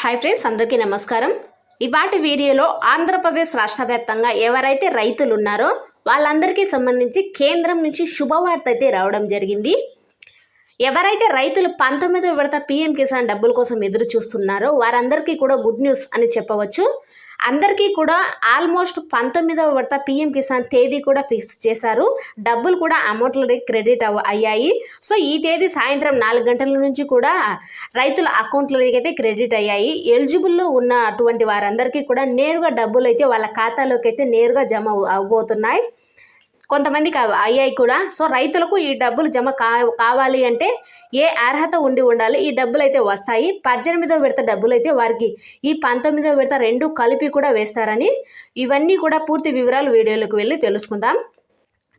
Hi friends అందరికీ నమస్కారం. ఇవాటి వీడియోలో ఆంధ్రప్రదేశ్ రాష్ట్ర వ్యాప్తంగా ఎవరైతే రైతులు ఉన్నారో వాళ్ళందరికీ సంబంధించి కేంద్రం నుంచి శుభవార్త అయితే రావడం జరిగింది. ఎవరైతే రైతులు పంతొమ్మిదో విడత పీఎం కిసాన్ డబ్బుల కోసం ఎదురు చూస్తున్నారో వారందరికీ కూడా గుడ్ న్యూస్ అని చెప్పవచ్చు. అందరికీ కూడా ఆల్మోస్ట్ పంతొమ్మిదవ విడత పిఎం కిసాన్ తేదీ కూడా ఫిక్స్ చేశారు. డబ్బులు కూడా అమౌంట్లో క్రెడిట్ అయ్యాయి. సో ఈ తేదీ సాయంత్రం నాలుగు గంటల నుంచి కూడా రైతుల అకౌంట్లకి అయితే క్రెడిట్ అయ్యాయి. ఎలిజిబుల్లో ఉన్న అటువంటి వారందరికీ కూడా నేరుగా డబ్బులు అయితే వాళ్ళ ఖాతాలోకి అయితే నేరుగా జమ అవబోతున్నాయి కొంతమందికి అయ్యాయి కూడా. సో రైతులకు ఈ డబ్బులు జమ కా కావాలి అంటే ఏ అర్హత ఉండి ఉండాలి ఈ డబ్బులు అయితే వస్తాయి. పద్దెనిమిదో విడత డబ్బులు అయితే వారికి ఈ పంతొమ్మిదో విడత రెండు కలిపి కూడా వేస్తారని ఇవన్నీ కూడా పూర్తి వివరాలు వీడియోలోకి వెళ్ళి తెలుసుకుందాం.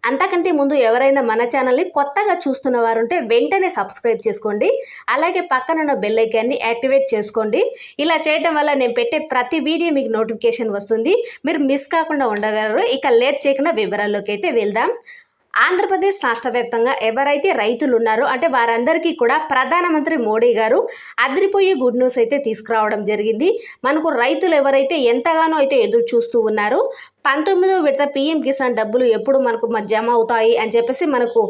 అంతకంటే ముందు ఎవరైనా మన ఛానల్ని కొత్తగా చూస్తున్న వారు ఉంటే వెంటనే సబ్స్క్రైబ్ చేసుకోండి. అలాగే పక్కన ఉన్న బెల్ ఐకాన్ని యాక్టివేట్ చేసుకోండి. ఇలా చేయటం వల్ల నేను పెట్టే ప్రతి వీడియో మీకు నోటిఫికేషన్ వస్తుంది. మీరు మిస్ కాకుండా ఉండగలరు. ఇక లేట్ చేయకుండా వివరాల్లోకి అయితే వెళ్దాం. ఆంధ్రప్రదేశ్ రాష్ట్ర వ్యాప్తంగా ఎవరైతే రైతులు ఉన్నారో అంటే వారందరికీ కూడా ప్రధానమంత్రి మోడీ గారు అదిరిపోయే గుడ్ న్యూస్ అయితే తీసుకురావడం జరిగింది. మనకు రైతులు ఎవరైతే ఎంతగానో అయితే ఎదురు చూస్తూ ఉన్నారో పంతొమ్మిదో విడత పిఎం కిసాన్ డబ్బులు ఎప్పుడు మనకు జమ అవుతాయి అని చెప్పేసి మనకు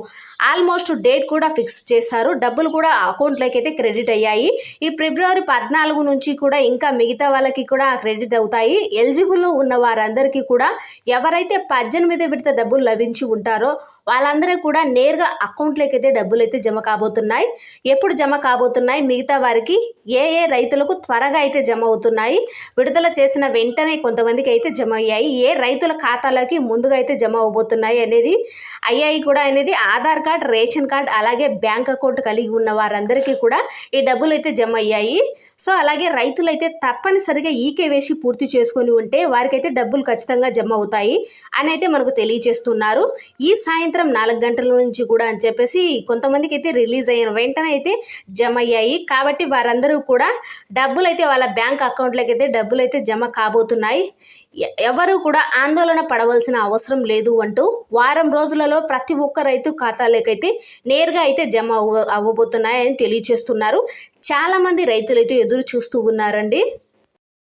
ఆల్మోస్ట్ డేట్ కూడా ఫిక్స్ చేశారు. డబ్బులు కూడా అకౌంట్లోకి అయితే క్రెడిట్ అయ్యాయి. ఈ ఫిబ్రవరి పద్నాలుగు నుంచి కూడా ఇంకా మిగతా వాళ్ళకి కూడా క్రెడిట్ అవుతాయి. ఎలిజిబుల్లో ఉన్న వారందరికీ కూడా ఎవరైతే పద్దెనిమిది విడత డబ్బులు లభించి ఉంటారో వాళ్ళందరూ కూడా నేరుగా అకౌంట్లోకి అయితే డబ్బులు అయితే జమ కాబోతున్నాయి. ఎప్పుడు జమ కాబోతున్నాయి? మిగతా వారికి ఏ ఏ రైతులకు త్వరగా అయితే జమ అవుతున్నాయి? విడుదల చేసిన వెంటనే కొంతమందికి అయితే జమ అయ్యాయి. ఏ రైతుల ఖాతాలోకి ముందుగా అయితే జమ అవబోతున్నాయి అనేది అయ్యాయి కూడా అనేది ఆధార్ కార్డ్ రేషన్ కార్డ్ అలాగే బ్యాంక్ అకౌంట్ కలిగి ఉన్న వారందరికీ కూడా ఈ డబ్బులు అయితే జమ అయ్యాయి. సో అలాగే రైతులైతే తప్పనిసరిగా ఈకేవేసి పూర్తి చేసుకొని ఉంటే వారికైతే డబ్బులు ఖచ్చితంగా జమ అవుతాయి అని అయితే మనకు తెలియజేస్తున్నారు. ఈ సాయంత్రం నాలుగు గంటల నుంచి కూడా అని చెప్పేసి కొంతమందికి అయితే రిలీజ్ అయిన వెంటనే అయితే జమ అయ్యాయి. కాబట్టి వారందరూ కూడా డబ్బులు అయితే వాళ్ళ బ్యాంక్ అకౌంట్లోకి అయితే డబ్బులు అయితే జమ కాబోతున్నాయి. ఎవరు కూడా ఆందోళన పడవలసిన అవసరం లేదు అంటూ వారం రోజులలో ప్రతి ఒక్క రైతు ఖాతాలోకైతే నేరుగా అయితే జమ అవ్వ అవ్వబోతున్నాయని తెలియచేస్తున్నారు చాలామంది రైతులు అయితే ఎదురు చూస్తూ ఉన్నారండి.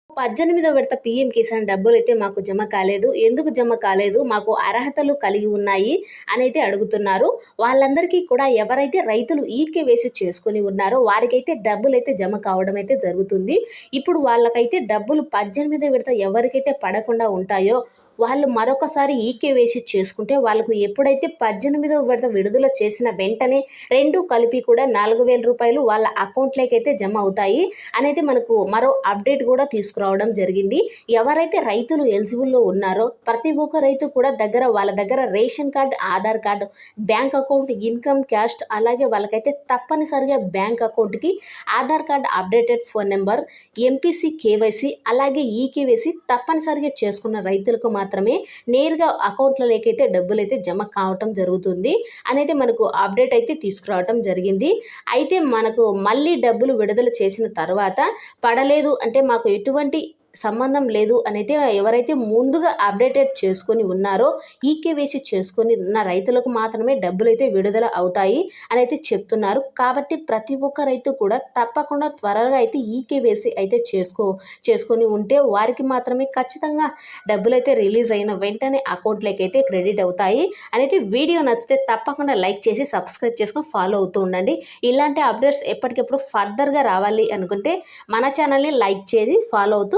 పద్దెనిమిదో విడత పీఎం కిసాన్ డబ్బులు అయితే మాకు జమ కాలేదు. ఎందుకు జమ కాలేదు? మాకు అర్హతలు కలిగి ఉన్నాయి అని అయితే అడుగుతున్నారు. వాళ్ళందరికీ కూడా ఎవరైతే రైతులు ఈకే వేసి చేసుకుని ఉన్నారో వారికైతే డబ్బులు అయితే జమ కావడం అయితే జరుగుతుంది. ఇప్పుడు వాళ్ళకైతే డబ్బులు పద్దెనిమిదో విడత ఎవరికైతే పడకుండా ఉంటాయో వాళ్ళు మరొకసారి ఈకే వేసి చేసుకుంటే వాళ్ళకు ఎప్పుడైతే పద్దెనిమిదో విడత విడుదల చేసిన వెంటనే రెండు కలిపి కూడా నాలుగు వేల రూపాయలు వాళ్ళ అకౌంట్లోకి అయితే జమ అవుతాయి. అనేది మనకు మరో అప్డేట్ కూడా తీసుకురావడం జరిగింది. ఎవరైతే రైతులు ఎలిజిబుల్లో ఉన్నారో ప్రతి ఒక్క రైతు కూడా దగ్గర వాళ్ళ దగ్గర ration card Aadhaar card bank account income caste అలాగే వాళ్ళకైతే తప్పనిసరిగా బ్యాంక్ అకౌంట్కి Aadhaar card updated phone number MPC KYC అలాగే ఈకేవైసీ తప్పనిసరిగా చేసుకున్న రైతులకు మాత్రం మాత్రమే నేరుగా అకౌంట్లలోకి అయితే డబ్బులు అయితే జమ కావటం జరుగుతుంది. అనేది మనకు అప్డేట్ అయితే తీసుకురావటం జరిగింది. అయితే మనకు మళ్ళీ డబ్బులు విడుదల చేసిన తర్వాత పడలేదు అంటే మాకు ఎటువంటి సంబంధం లేదు అనేది ఎవరైతే ముందుగా అప్డేటెడ్ చేసుకొని ఉన్నారో ఈకేవేసి చేసుకొని ఉన్న రైతులకు మాత్రమే డబ్బులు అయితే విడుదల అవుతాయి అని అయితే చెప్తున్నారు. కాబట్టి ప్రతి ఒక్క రైతు కూడా తప్పకుండా త్వరగా అయితే ఈకేవేసి అయితే చేసుకో చేసుకొని ఉంటే వారికి మాత్రమే ఖచ్చితంగా డబ్బులు అయితే రిలీజ్ అయిన వెంటనే అకౌంట్లోకి అయితే క్రెడిట్ అవుతాయి. అనేది వీడియో నచ్చితే తప్పకుండా లైక్ చేసి సబ్స్క్రైబ్ చేసుకొని ఫాలో అవుతూ ఉండండి. ఇలాంటి అప్డేట్స్ ఎప్పటికెప్పుడు ఫర్దర్గా రావాలి అనుకుంటే మన ఛానల్ని లైక్ చేసి ఫాలో అవుతూ